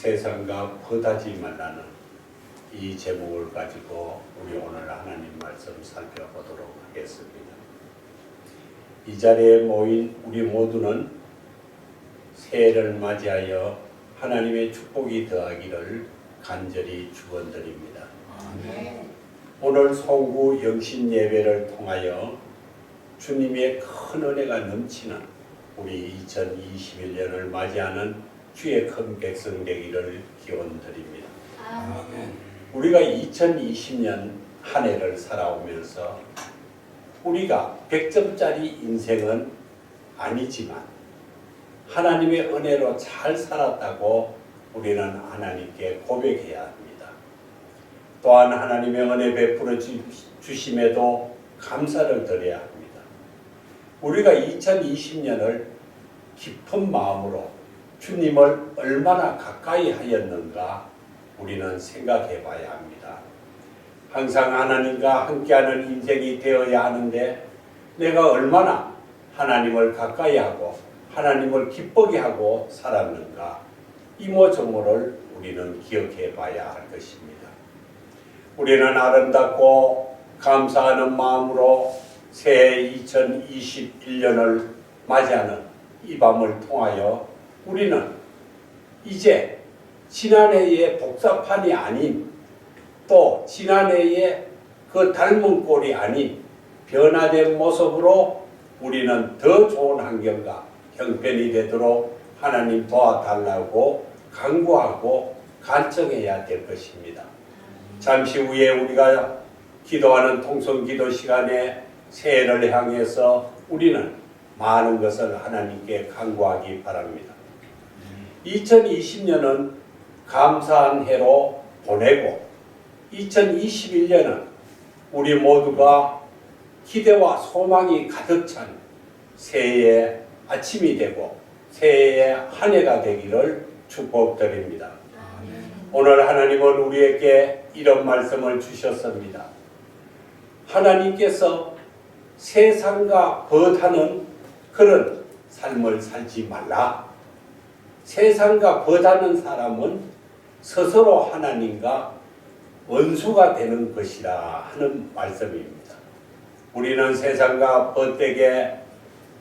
세상과 퍼다지 말라는 이 제목을 가지고 우리 오늘 하나님 말씀 살펴보도록 하겠습니다. 이 자리에 모인 우리 모두는 새해를 맞이하여 하나님의 축복이 더하기를 간절히 축원드립니다. 오늘 송구 영신 예배를 통하여 주님의 큰 은혜가 넘치는 우리 2021년을 맞이하는 주의 큰 백성 되기를 기원드립니다. 우리가 2020년 한 해를 살아오면서 우리가 100점짜리 인생은 아니지만 하나님의 은혜로 잘 살았다고 우리는 하나님께 고백해야 합니다. 또한 하나님의 은혜 베풀어 주- 주심에도 감사를 드려야 합니다. 우리가 2020년을 깊은 마음으로 주님을 얼마나 가까이 하였는가 우리는 생각해 봐야 합니다. 항상 하나님과 함께하는 인생이 되어야 하는데 내가 얼마나 하나님을 가까이 하고 하나님을 기쁘게 하고 살았는가 이모저모를 우리는 기억해 봐야 할 것입니다. 우리는 아름답고 감사하는 마음으로 새해 2021년을 맞이하는 이 밤을 통하여 우리는 이제 지난해의 복사판이 아닌 또 지난해의 그 닮은 꼴이 아닌 변화된 모습으로 우리는 더 좋은 환경과 형편이 되도록 하나님 도와달라고 간구하고 간청해야 될 것입니다. 잠시 후에 우리가 기도하는 통성 기도 시간에 새해를 향해서 우리는 많은 것을 하나님께 간구하기 바랍니다. 2020년은 감사한 해로 보내고 2021년은 우리 모두가 기대와 소망이 가득 찬 새해의 아침이 되고 새해의 한 해가 되기를 축복드립니다. 오늘 하나님은 우리에게 이런 말씀을 주셨습니다. 하나님께서 세상과 벗하는 그런 삶을 살지 말라. 세상과 벗하는 사람은 스스로 하나님과 원수가 되는 것이라 하는 말씀입니다. 우리는 세상과 벗되게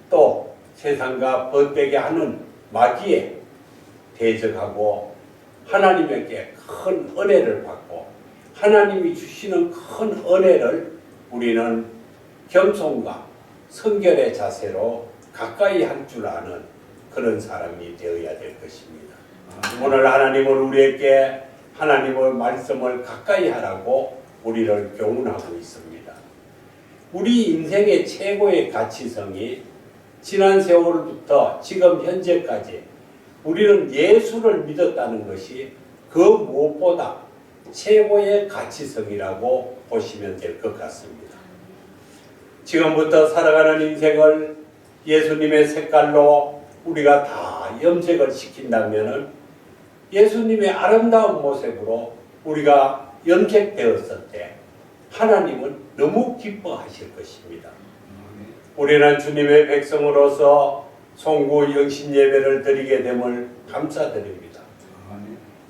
또 세상과 벗되게 하는 마귀에 대적하고 하나님에게 큰 은혜를 받고 하나님이 주시는 큰 은혜를 우리는 겸손과 성결의 자세로 가까이 할 줄 아는 그런 사람이 되어야 될 것입니다. 오늘 하나님은 우리에게 하나님의 말씀을 가까이 하라고 우리를 교훈하고 있습니다. 우리 인생의 최고의 가치성이 지난 세월부터 지금 현재까지 우리는 예수를 믿었다는 것이 그 무엇보다 최고의 가치성이라고 보시면 될 것 같습니다. 지금부터 살아가는 인생을 예수님의 색깔로 우리가 다 염색을 시킨다면은 예수님의 아름다운 모습으로 우리가 염색되었을 때 하나님은 너무 기뻐하실 것입니다. 우리는 주님의 백성으로서 송구 영신 예배를 드리게 됨을 감사드립니다.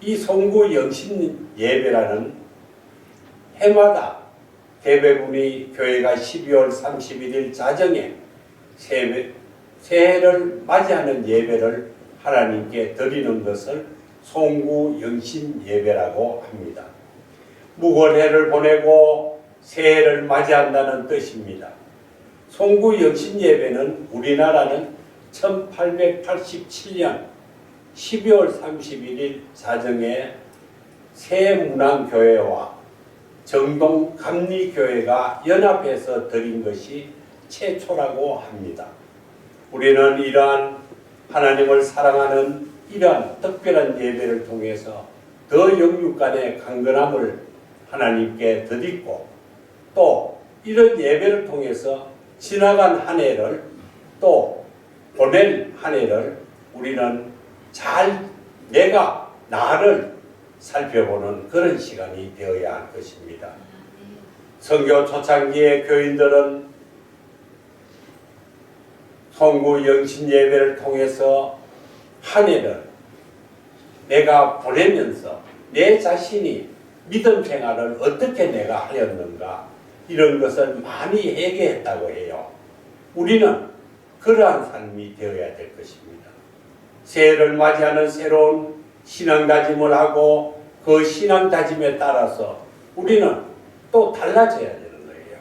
이 송구 영신 예배라는 해마다 대부분이 교회가 12월 31일 자정에 새해, 새해를 맞이하는 예배를 하나님께 드리는 것을 송구 영신 예배라고 합니다. 무건해를 보내고 새해를 맞이한다는 뜻입니다. 송구 영신 예배는 우리나라는 1887년 12월 31일 자정에 새문안교회와 정동 감리교회가 연합해서 드린 것이 최초라고 합니다. 우리는 이러한 하나님을 사랑하는 이러한 특별한 예배를 통해서 더 영육간의 강건함을 하나님께 드리고 또 이런 예배를 통해서 지나간 한 해를 또 보낸 한 해를 우리는 잘 내가 나를 살펴보는 그런 시간이 되어야 할 것입니다. 성교 초창기의 교인들은 송구 영신 예배를 통해서 한 해를 내가 보내면서 내 자신이 믿음 생활을 어떻게 내가 하였는가 이런 것을 많이 회개했다고 해요. 우리는 그러한 삶이 되어야 될 것입니다. 새해를 맞이하는 새로운 신앙 다짐을 하고 그 신앙 다짐에 따라서 우리는 또 달라져야 되는 거예요.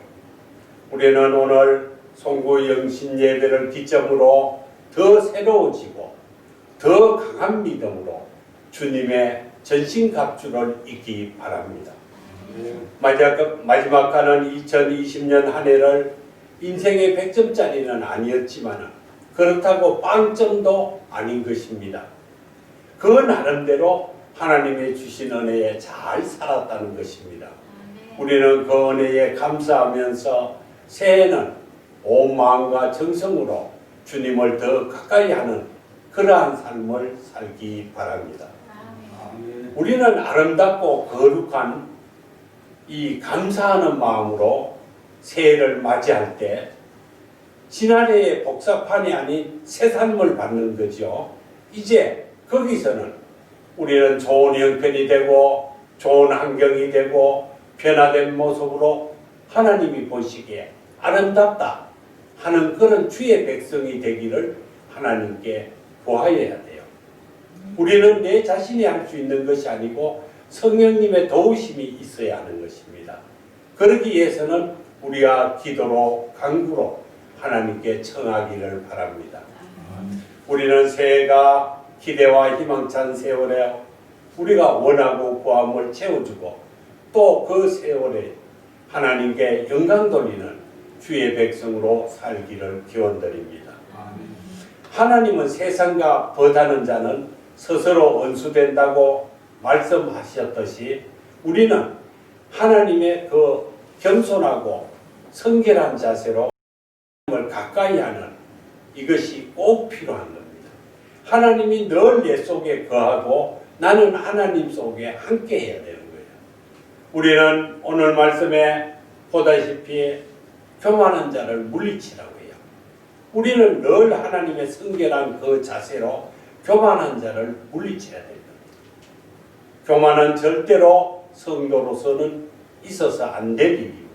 우리는 오늘 송구 영신 예배를 기점으로 더 새로워지고 더 강한 믿음으로 주님의 전신갑주를 잊기 바랍니다. 마지막, 마지막 가는 2020년 한 해를 인생의 100점짜리는 아니었지만 그렇다고 빵점도 아닌 것입니다. 그 나름대로 하나님의 주신 은혜에 잘 살았다는 것입니다. 우리는 그 은혜에 감사하면서 새해는 온 마음과 정성으로 주님을 더 가까이 하는 그러한 삶을 살기 바랍니다. 우리는 아름답고 거룩한 이 감사하는 마음으로 새해를 맞이할 때 지난해의 복사판이 아닌 새 삶을 받는 거죠. 이제 거기서는 우리는 좋은 형편이 되고 좋은 환경이 되고 변화된 모습으로 하나님이 보시기에 아름답다 하는 그런 주의 백성이 되기를 하나님께 구하여야 돼요. 우리는 내 자신이 할 수 있는 것이 아니고 성령님의 도우심이 있어야 하는 것입니다. 그러기 위해서는 우리가 기도로 강구로 하나님께 청하기를 바랍니다. 우리는 새해가 기대와 희망찬 세월에 우리가 원하고 구함을 채워주고 또 그 세월에 하나님께 영광 돌리는 주의 백성으로 살기를 기원드립니다. 하나님은 세상과 벌다는 자는 스스로 원수된다고 말씀하셨듯이 우리는 하나님의 그 겸손하고 성결한 자세로 하나님을 가까이 하는 이것이 꼭 필요한 겁니다. 하나님이 늘 내 속에 거하고 나는 하나님 속에 함께 해야 되는 거예요. 우리는 오늘 말씀에 보다시피 교만한 자를 물리치라고 해요. 우리는 늘 하나님의 성결한 그 자세로 교만한 자를 물리쳐야 됩니다. 교만은 절대로 성도로서는 있어서 안 될 일입니다.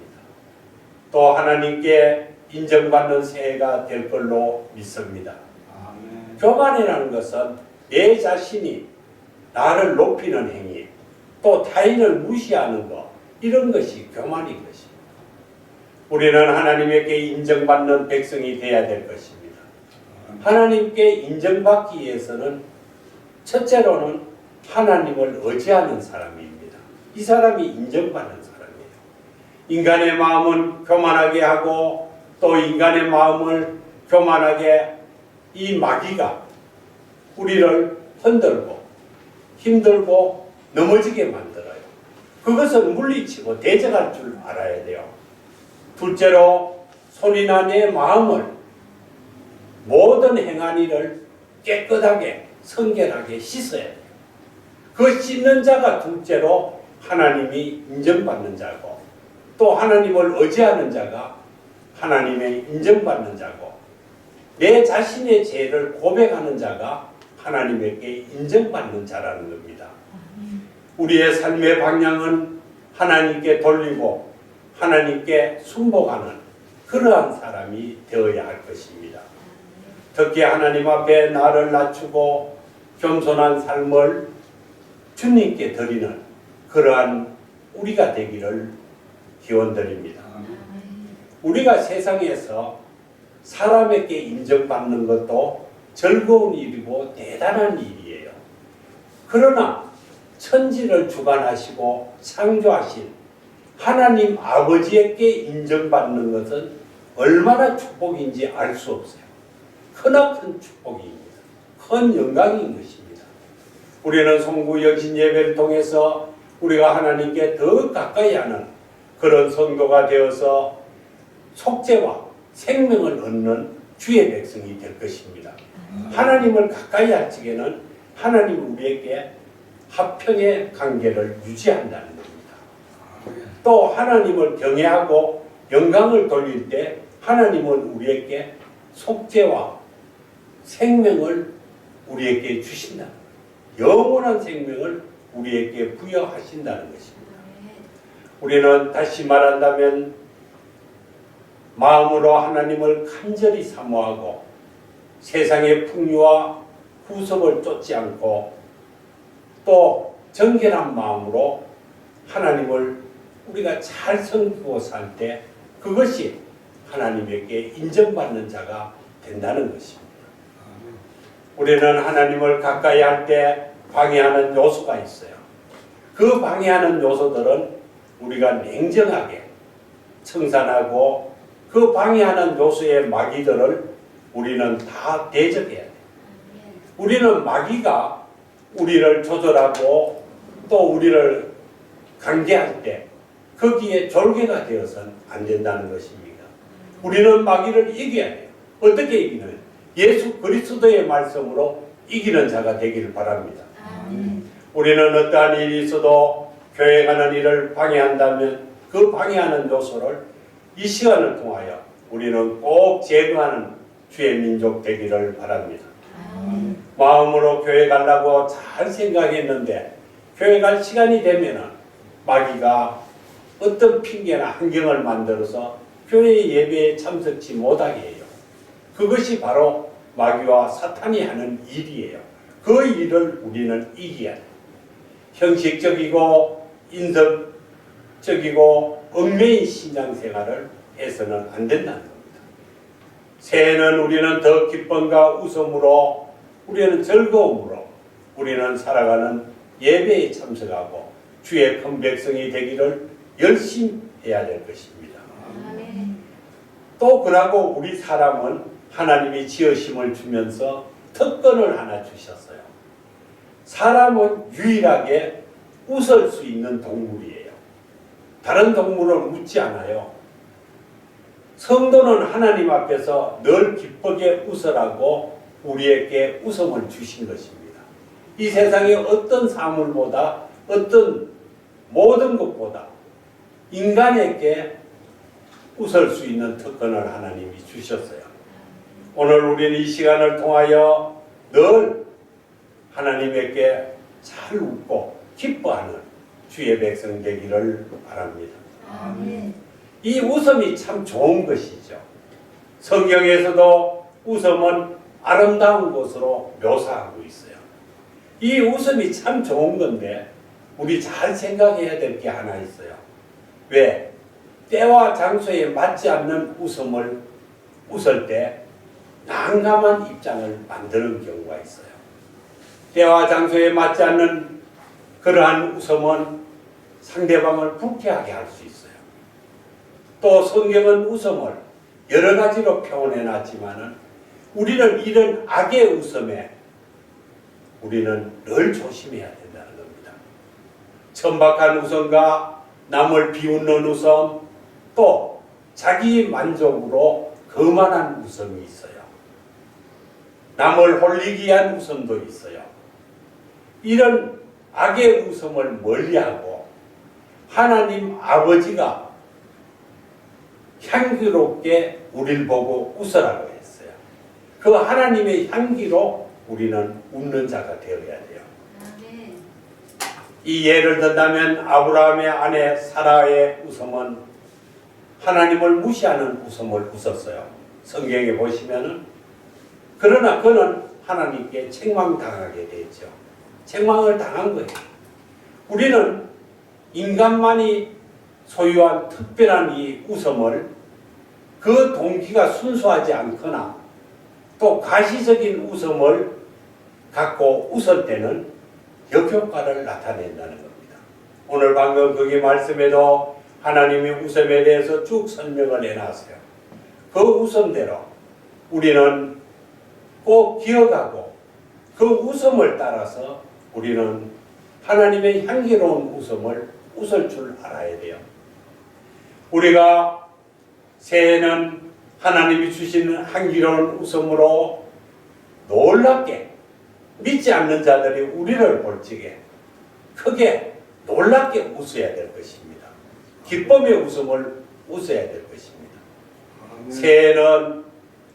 또 하나님께 인정받는 새해가 될 걸로 믿습니다. 교만이라는 것은 내 자신이 나를 높이는 행위, 또 타인을 무시하는 것, 이런 것이 교만인 것입니다. 우리는 하나님에게 인정받는 백성이 되어야 될 것입니다. 하나님께 인정받기 위해서는 첫째로는 하나님을 의지하는 사람입니다. 이 사람이 인정받는 사람이에요. 인간의 마음은 교만하게 하고 또 인간의 마음을 교만하게 이 마귀가 우리를 흔들고 힘들고 넘어지게 만들어요. 그것을 물리치고 대적할 줄 알아야 돼요. 둘째로 손이나 내 마음을 모든 행한 일을 깨끗하게 성결하게 씻어야 돼요. 그 씻는 자가 둘째로 하나님이 인정받는 자고 또 하나님을 의지하는 자가 하나님의 인정받는 자고 내 자신의 죄를 고백하는 자가 하나님에게 인정받는 자라는 겁니다. 우리의 삶의 방향은 하나님께 돌리고 하나님께 순복하는 그러한 사람이 되어야 할 것입니다. 특히 하나님 앞에 나를 낮추고 겸손한 삶을 주님께 드리는 그러한 우리가 되기를 기원드립니다. 우리가 세상에서 사람에게 인정받는 것도 즐거운 일이고 대단한 일이에요. 그러나 천지를 주관하시고 창조하신 하나님 아버지에게 인정받는 것은 얼마나 축복인지 알 수 없어요. 크나큰 축복입니다. 큰 영광인 것입니다. 우리는 송구 여신 예배를 통해서 우리가 하나님께 더 가까이 하는 그런 성도가 되어서 속죄와 생명을 얻는 주의 백성이 될 것입니다. 하나님을 가까이 할 적에는 하나님 우리에게 합평의 관계를 유지한다는 겁니다. 또 하나님을 경외하고 영광을 돌릴 때 하나님은 우리에게 속죄와 생명을 우리에게 주신다. 영원한 생명을 우리에게 부여하신다는 것입니다. 우리는 다시 말한다면 마음으로 하나님을 간절히 사모하고 세상의 풍요와 후섭을 쫓지 않고 또 정결한 마음으로 하나님을 우리가 잘 섬기고 살 때 그것이 하나님에게 인정받는 자가 된다는 것입니다. 우리는 하나님을 가까이 할 때 방해하는 요소가 있어요. 그 방해하는 요소들은 우리가 냉정하게 청산하고 그 방해하는 요소의 마귀들을 우리는 다 대적해야 돼. 우리는 마귀가 우리를 조절하고 또 우리를 관계할 때 거기에 졸개가 되어서는 안 된다는 것입니다. 우리는 마귀를 이겨야 돼요. 어떻게 이기는? 예수 그리스도의 말씀으로 이기는 자가 되기를 바랍니다. 우리는 어떠한 일이 있어도 교회 가는 일을 방해한다면 그 방해하는 요소를 이 시간을 통하여 우리는 꼭 제거하는 주의 민족 되기를 바랍니다. 마음으로 교회 가려고 잘 생각했는데 교회 갈 시간이 되면은 마귀가 어떤 핑계나 환경을 만들어서 교회 예배에 참석치 못하게 해요. 그것이 바로 마귀와 사탄이 하는 일이에요. 그 일을 우리는 이겨야 돼요. 형식적이고 인성적이고 얽매인 신앙생활을 해서는 안 된다는 겁니다. 새해는 우리는 더 기쁨과 웃음으로 우리는 즐거움으로 우리는 살아가는 예배에 참석하고 주의 큰 백성이 되기를 열심히 해야 될 것입니다. 또 그러고 우리 사람은 하나님이 지으심을 주면서 특권을 하나 주셨어요. 사람은 유일하게 웃을 수 있는 동물이에요. 다른 동물은 웃지 않아요. 성도는 하나님 앞에서 늘 기쁘게 웃으라고 우리에게 웃음을 주신 것입니다. 이 세상의 어떤 사물보다 어떤 모든 것보다 인간에게 웃을 수 있는 특권을 하나님이 주셨어요. 오늘 우리는 이 시간을 통하여 늘 하나님에게 잘 웃고 기뻐하는 주의 백성 되기를 바랍니다. 이 웃음이 참 좋은 것이죠. 성경에서도 웃음은 아름다운 것으로 묘사하고 있어요. 이 웃음이 참 좋은 건데 우리 잘 생각해야 될 게 하나 있어요. 왜? 때와 장소에 맞지 않는 웃음을 웃을 때 난감한 입장을 만드는 경우가 있어요. 때와 장소에 맞지 않는 그러한 웃음은 상대방을 불쾌하게 할 수 있어요. 또 성경은 웃음을 여러 가지로 표현해 놨지만은 우리는 이런 악의 웃음에 우리는 늘 조심해야 된다는 겁니다. 천박한 웃음과 남을 비웃는 웃음 또 자기 만족으로 거만한 웃음이 있어요. 남을 홀리기 위한 웃음도 있어요. 이런 악의 웃음을 멀리하고 하나님 아버지가 향기롭게 우리를 보고 웃으라고 했어요. 그 하나님의 향기로 우리는 웃는 자가 되어야 돼요. 이 예를 든다면 아브라함의 아내 사라의 웃음은 하나님을 무시하는 웃음을 웃었어요. 성경에 보시면은 그러나 그는 하나님께 책망당하게 됐죠. 책망을 당한 거예요. 우리는 인간만이 소유한 특별한 이 웃음을 그 동기가 순수하지 않거나 또 가시적인 웃음을 갖고 웃을 때는 역효과를 나타낸다는 겁니다. 오늘 방금 거기 말씀에도 하나님이 웃음에 대해서 쭉 설명을 해놨어요. 그 웃음대로 우리는 꼭 기억하고 그 웃음을 따라서 우리는 하나님의 향기로운 웃음을 웃을 줄 알아야 돼요. 우리가 새해는 하나님이 주시는 향기로운 웃음으로 놀랍게 믿지 않는 자들이 우리를 볼 적에 크게 놀랍게 웃어야 될 것입니다. 기쁨의 웃음을 웃어야 될 것입니다. 새해는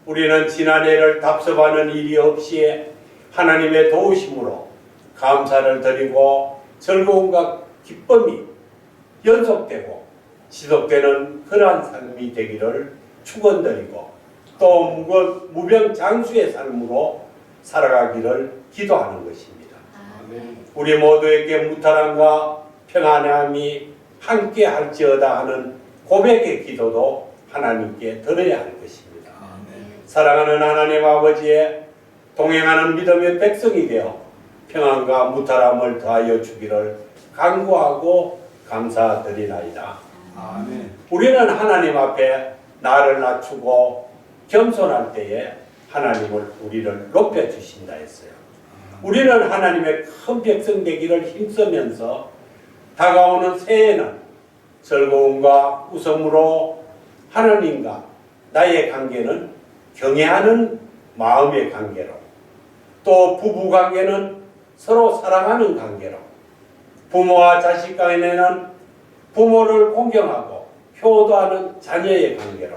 우리는 지난해를 답습하는 일이 없이 하나님의 도우심으로 감사를 드리고 즐거움과 기쁨이 연속되고 지속되는 그러한 삶이 되기를 축원드리고 또 무병장수의 삶으로 살아가기를 기도하는 것입니다. 아멘. 우리 모두에게 무탈함과 평안함이 함께 할지어다 하는 고백의 기도도 하나님께 드려야 할 것입니다. 아멘. 사랑하는 하나님 아버지의 동행하는 믿음의 백성이 되어 평안과 무탈함을 더하여 주기를 간구하고 감사드리나이다. 아멘. 우리는 하나님 앞에 나를 낮추고 겸손할 때에 하나님을 우리를 높여 주신다 했어요. 우리는 하나님의 큰 백성 되기를 힘쓰면서 다가오는 새해는 즐거움과 웃음으로 하나님과 나의 관계는 경외하는 마음의 관계로 또 부부 관계는 서로 사랑하는 관계로 부모와 자식 간에는 부모를 공경하고 효도하는 자녀의 관계로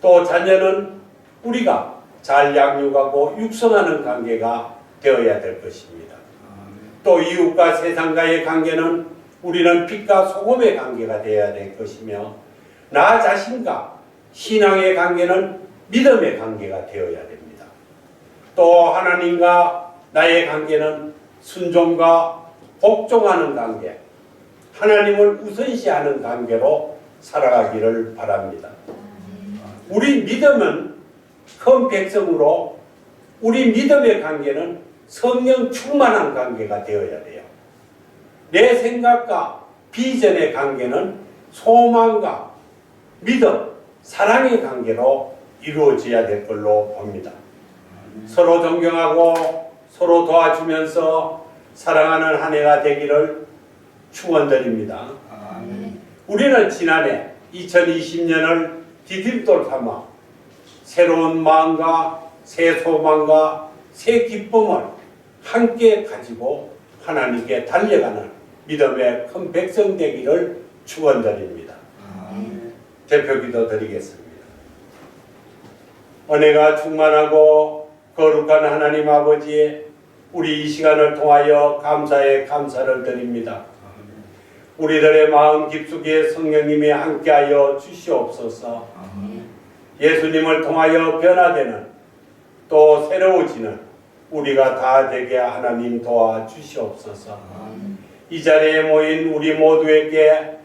또 자녀는 우리가 잘 양육하고 육성하는 관계가 되어야 될 것입니다. 또 이웃과 세상과의 관계는 우리는 빛과 소금의 관계가 되어야 될 것이며 나 자신과 신앙의 관계는 믿음의 관계가 되어야 됩니다. 또 하나님과 나의 관계는 순종과 복종하는 관계, 하나님을 우선시하는 관계로 살아가기를 바랍니다. 우리 믿음은 큰 백성으로 우리 믿음의 관계는 성령 충만한 관계가 되어야 돼요. 내 생각과 비전의 관계는 소망과 믿음, 사랑의 관계로 이루어져야 될 걸로 봅니다. 서로 존경하고 서로 도와주면서 사랑하는 한 해가 되기를 축원드립니다. 우리는 지난해 2020년을 디딤돌 삼아 새로운 마음과 새 소망과 새 기쁨을 함께 가지고 하나님께 달려가는 믿음의 큰 백성 되기를 축원드립니다. 아멘. 대표 기도 드리겠습니다. 은혜가 충만하고 거룩한 하나님 아버지 우리 이 시간을 통하여 감사의 감사를 드립니다. 우리들의 마음 깊숙이 성령님이 함께하여 주시옵소서. 예수님을 통하여 변화되는 또 새로워지는 우리가 다 되게 하나님 도와 주시옵소서. 아멘. 이 자리에 모인 우리 모두에게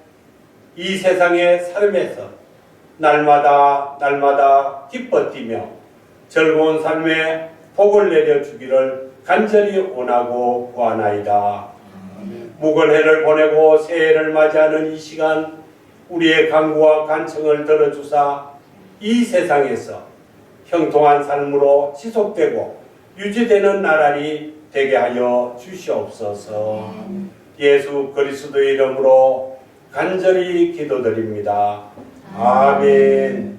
이 세상의 삶에서 날마다 날마다 기뻐 뛰며 즐거운 삶에 복을 내려 주기를 간절히 원하고 구하나이다. 아멘. 무건해를 보내고 새해를 맞이하는 이 시간 우리의 간구와 간청을 들어주사 이 세상에서 형통한 삶으로 지속되고 유지되는 나라리 되게 하여 주시옵소서. 예수 그리스도의 이름으로 간절히 기도드립니다. 아멘.